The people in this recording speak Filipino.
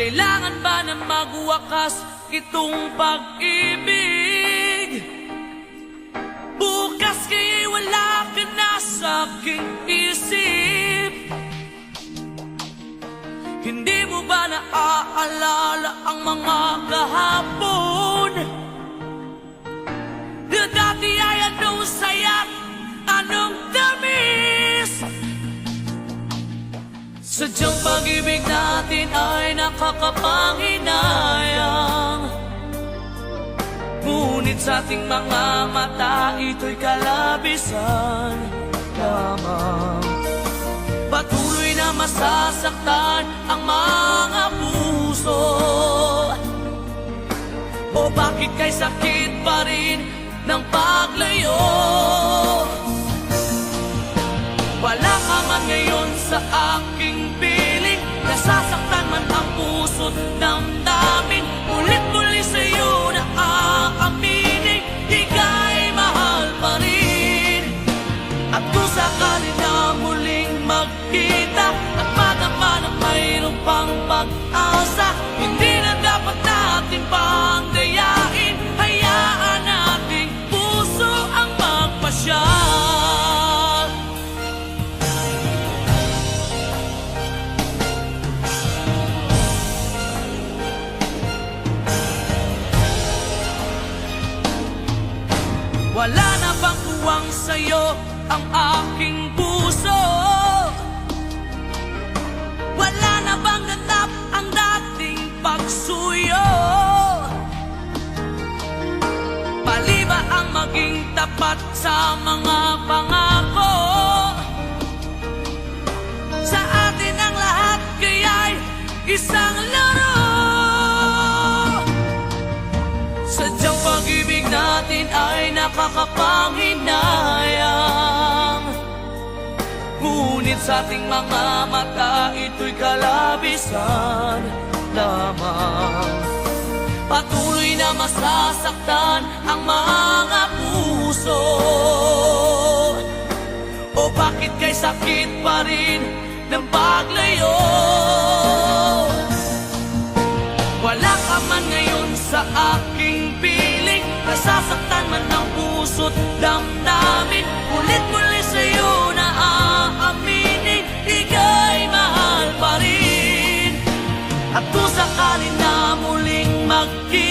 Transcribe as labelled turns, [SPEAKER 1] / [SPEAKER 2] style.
[SPEAKER 1] Kailangan ba na magwakas itong pag-ibig? Bukas kaya'y wala ka na sa aking isip Hindi mo ba naaalala ang mga kahapon? Sadyang pag-ibig natin ay nakakapanginayang. Ngunit sa ating mga mata ito'y kalabisan lamang. Patuloy na masasaktan ang mga puso. O bakit kay sakit pa rin ng paglayo ka man ngayon sa aking piling. Nasasaktan man ang puso't damdamin. Ulit-muli sa'yo na aaminin. Ika'y mahal pa rin. At kung sakali na muling magkita At madama na mayroong pang pag-asa Wala na bang tuwang sa'yo ang aking puso? Wala na bang ganap ang dating pagsuyo? Mali ba ang maging tapat sa mga nakakapanghinayang. Ngunit sa ating mga mata ito'y kalabisan lamang. Patuloy na masasaktan ang mga puso. O bakit kay sakit pa rin ng paglayo puso't damdamin Ulit muli sa'yo na aaminin Ika'y mahal pa rin. At kung sakali na muling magkita